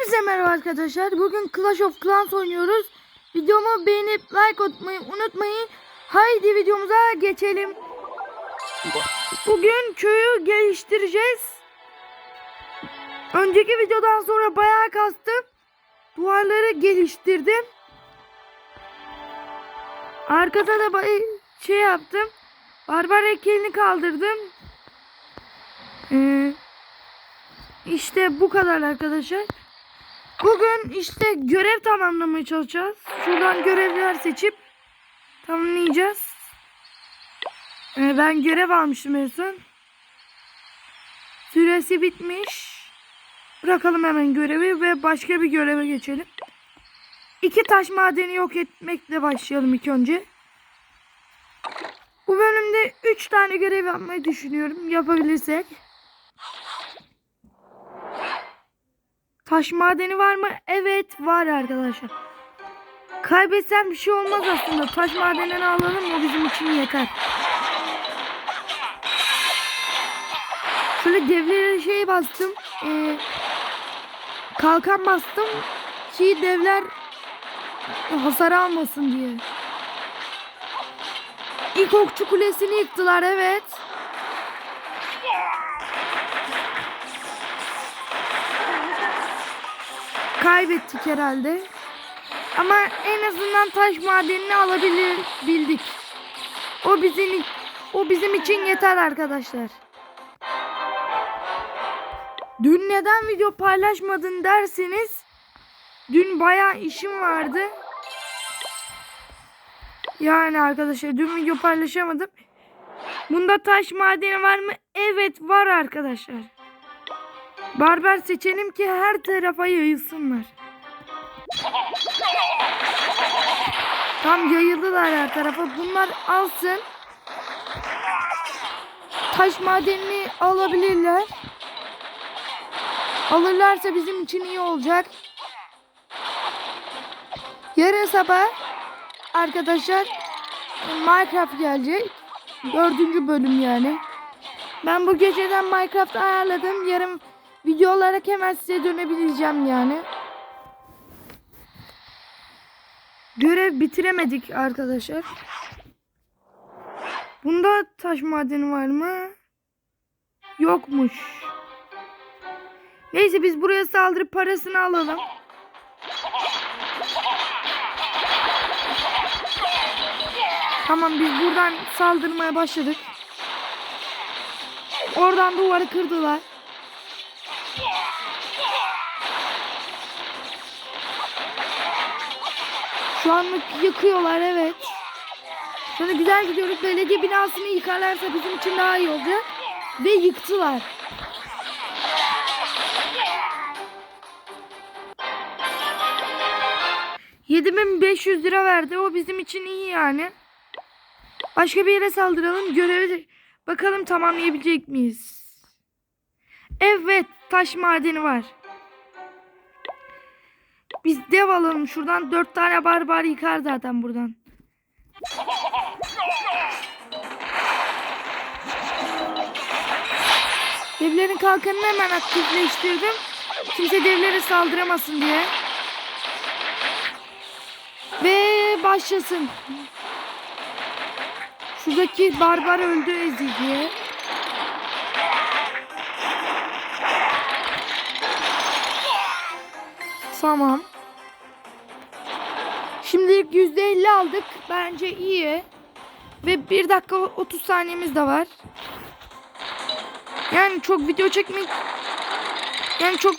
Hepinize merhaba arkadaşlar. Bugün Clash of Clans oynuyoruz. Videomu beğenip like atmayı unutmayın. Haydi videomuza geçelim. Bugün köyü geliştireceğiz. Önceki videodan sonra bayağı kastım. Duvarları geliştirdim. Arkada da şey yaptım. Barbar heykelini kaldırdım. Ee, işte bu kadar arkadaşlar. Bugün işte görev tamamlamaya çalışacağız. Şuradan görevler seçip tamamlayacağız. Ee, ben görev almıştım en son. Süresi bitmiş. Bırakalım hemen görevi ve başka bir göreve geçelim. İki taş madeni yok etmekle başlayalım ilk önce. Bu bölümde üç tane görev yapmayı düşünüyorum. Yapabilirsek. Taş madeni var mı? Evet var arkadaşlar. Kaybetsem bir şey olmaz aslında. Taş madenini alalım o bizim için yeter. Şöyle devlere şey bastım. Ee, kalkan bastım ki devler hasar almasın diye. İlk okçu kulesini yıktılar evet. Kaybettik herhalde. Ama en azından taş madenini alabilir bildik. O bizim o bizim için yeter arkadaşlar. Dün neden video paylaşmadın derseniz dün bayağı işim vardı. Yani arkadaşlar dün video paylaşamadım. Bunda taş madeni var mı? Evet var arkadaşlar. Barbar seçelim ki her tarafa yayılsınlar. Tam yayıldılar her tarafa. Bunlar alsın. Taş madenini alabilirler. Alırlarsa bizim için iyi olacak. Yarın sabah arkadaşlar Minecraft gelecek. Dördüncü bölüm yani. Ben bu geceden Minecraft ayarladım. Yarın video olarak hemen size dönebileceğim yani. Görev bitiremedik arkadaşlar. Bunda taş madeni var mı? Yokmuş. Neyse biz buraya saldırıp parasını alalım. Tamam biz buradan saldırmaya başladık. Oradan duvarı kırdılar. Şu anlık yıkıyorlar evet. Sonra güzel gidiyoruz. Belediye binasını yıkarlarsa bizim için daha iyi olacak. Ve yıktılar. ...7500 lira verdi. O bizim için iyi yani. Başka bir yere saldıralım. Görevi. Bakalım tamamlayabilecek miyiz? Evet. Taş madeni var. Biz dev alalım şuradan. Dört tane barbar yıkar zaten buradan. Devlerin kalkanını hemen aktifleştirdim. Kimse devlere saldıramasın diye. Ve başlasın. Şuradaki barbar öldü Ezi diye. Tamam. Şimdilik %50 aldık. Bence iyi. Ve 1 dakika 30 saniyemiz de var. Yani çok video çekmek yani çok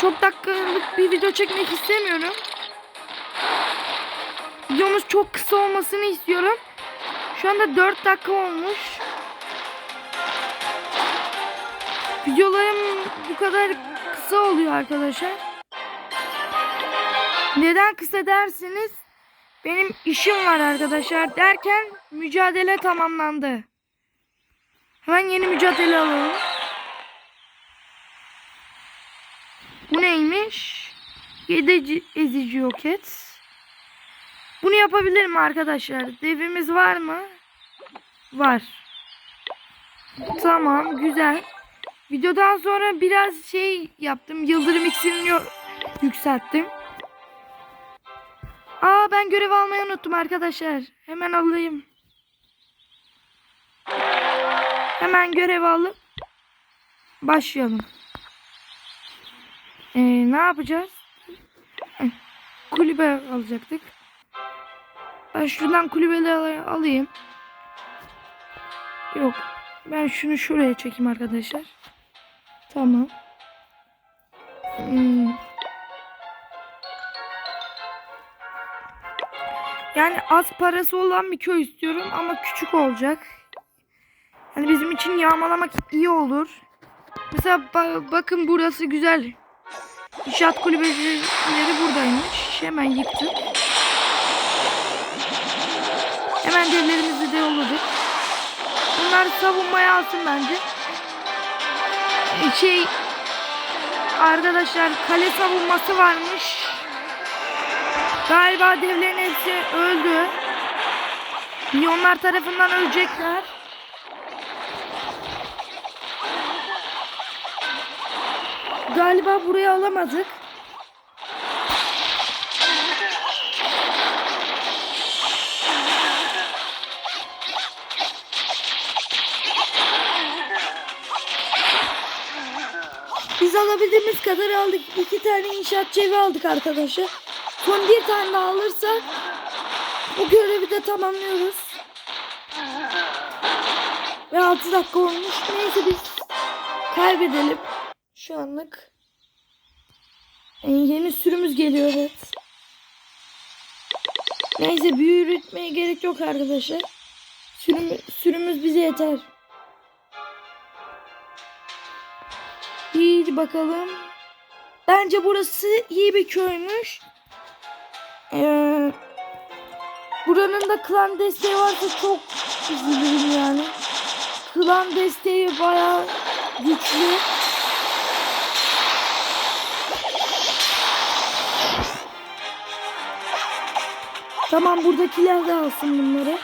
çok dakikalık bir video çekmek istemiyorum. Videomuz çok kısa olmasını istiyorum. Şu anda 4 dakika olmuş. Videolarım bu kadar kısa oluyor arkadaşlar. Neden kısa dersiniz? Benim işim var arkadaşlar derken mücadele tamamlandı. Hemen yeni mücadele alalım. Bu neymiş? Yedeci ezici yok et. Bunu yapabilirim arkadaşlar. Devimiz var mı? Var. Tamam güzel. Videodan sonra biraz şey yaptım. Yıldırım iksirini yükselttim. Aa ben görev almayı unuttum arkadaşlar. Hemen alayım. Hemen görev alıp başlayalım. Ee, ne yapacağız? Kulübe alacaktık. Ben şuradan kulübeleri al- alayım. Yok. Ben şunu şuraya çekeyim arkadaşlar. Tamam. Hmm. Yani az parası olan bir köy istiyorum ama küçük olacak. Yani bizim için yağmalamak iyi olur. Mesela ba- bakın burası güzel. İnşaat kulübeleri buradaymış. Hemen yıktık. Hemen devlerimizi de yolladık. Bunlar savunmaya alsın bence. Ee, Şey arkadaşlar kale savunması varmış. Galiba devlerin hepsi öldü. Milyonlar tarafından ölecekler. Galiba burayı alamadık. Biz alabildiğimiz kadar aldık. İki tane inşaatçı evi aldık arkadaşlar. Son bir tane daha alırsak bu görevi de tamamlıyoruz. Ve 6 dakika olmuş. Neyse biz kaybedelim. Şu anlık. Ee, yeni sürümüz geliyor evet. Neyse büyütmeye gerek yok arkadaşlar. Sürüm, sürümüz bize yeter. İyi bakalım. Bence burası iyi bir köymüş. Ee, buranın da klan desteği varsa çok üzülürüm yani. Klan desteği bayağı güçlü. Tamam buradakiler de alsın bunları.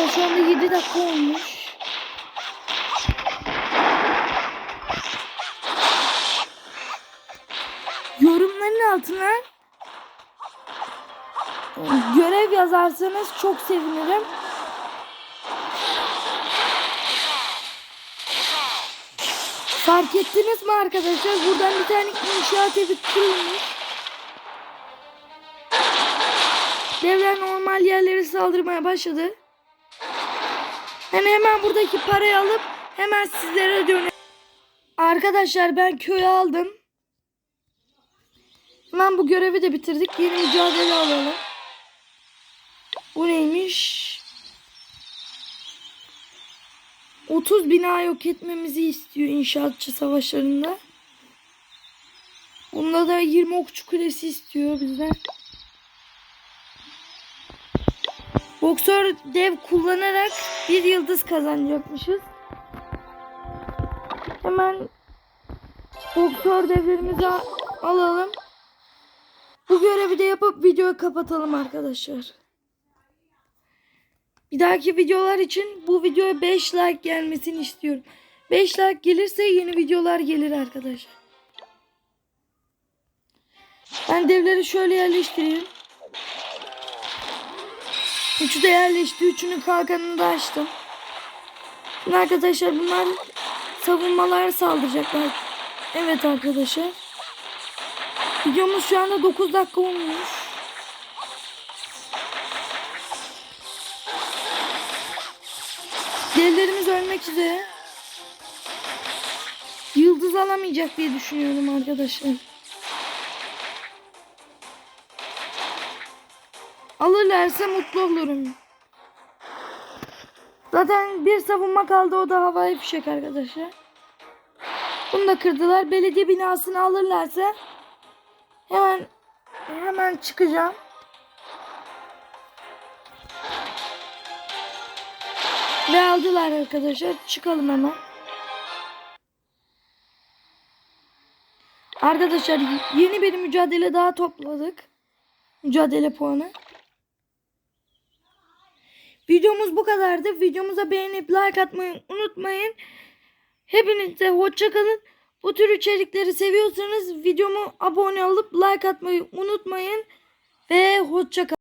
Arkadaşlar şu anda 7 dakika olmuş. Yorumların altına görev yazarsanız çok sevinirim. Fark ettiniz mi arkadaşlar? Buradan bir tane inşaat evi kurulmuş. Devler normal yerlere saldırmaya başladı. Ben hemen buradaki parayı alıp hemen sizlere dönüyorum. Arkadaşlar ben köyü aldım. Hemen bu görevi de bitirdik. Yeni mücadele alalım. Bu neymiş? 30 bina yok etmemizi istiyor inşaatçı savaşlarında. Bunda da 20 okçu kulesi istiyor bizden. Boksör dev kullanarak bir yıldız kazanacakmışız. Hemen boksör devlerimizi alalım. Bu görevi de yapıp videoyu kapatalım arkadaşlar. Bir dahaki videolar için bu videoya 5 like gelmesini istiyorum. 5 like gelirse yeni videolar gelir arkadaşlar. Ben devleri şöyle yerleştireyim. Üçü de yerleşti. Üçünün kalkanını da açtım. Şimdi arkadaşlar bunlar savunmalar saldıracaklar. Evet arkadaşlar. Videomuz şu anda 9 dakika olmuş. Devlerimiz ölmek üzere. Yıldız alamayacak diye düşünüyorum arkadaşlar. Alırlarsa mutlu olurum. Zaten bir savunma kaldı o da havai fişek arkadaşlar. Bunu da kırdılar. Belediye binasını alırlarsa hemen hemen çıkacağım. Ve aldılar arkadaşlar. Çıkalım hemen. Arkadaşlar yeni bir mücadele daha topladık. Mücadele puanı. Videomuz bu kadardı. Videomuza beğenip like atmayı unutmayın. Hepinize hoşça kalın. Bu tür içerikleri seviyorsanız videomu abone olup like atmayı unutmayın. Ve hoşça kalın.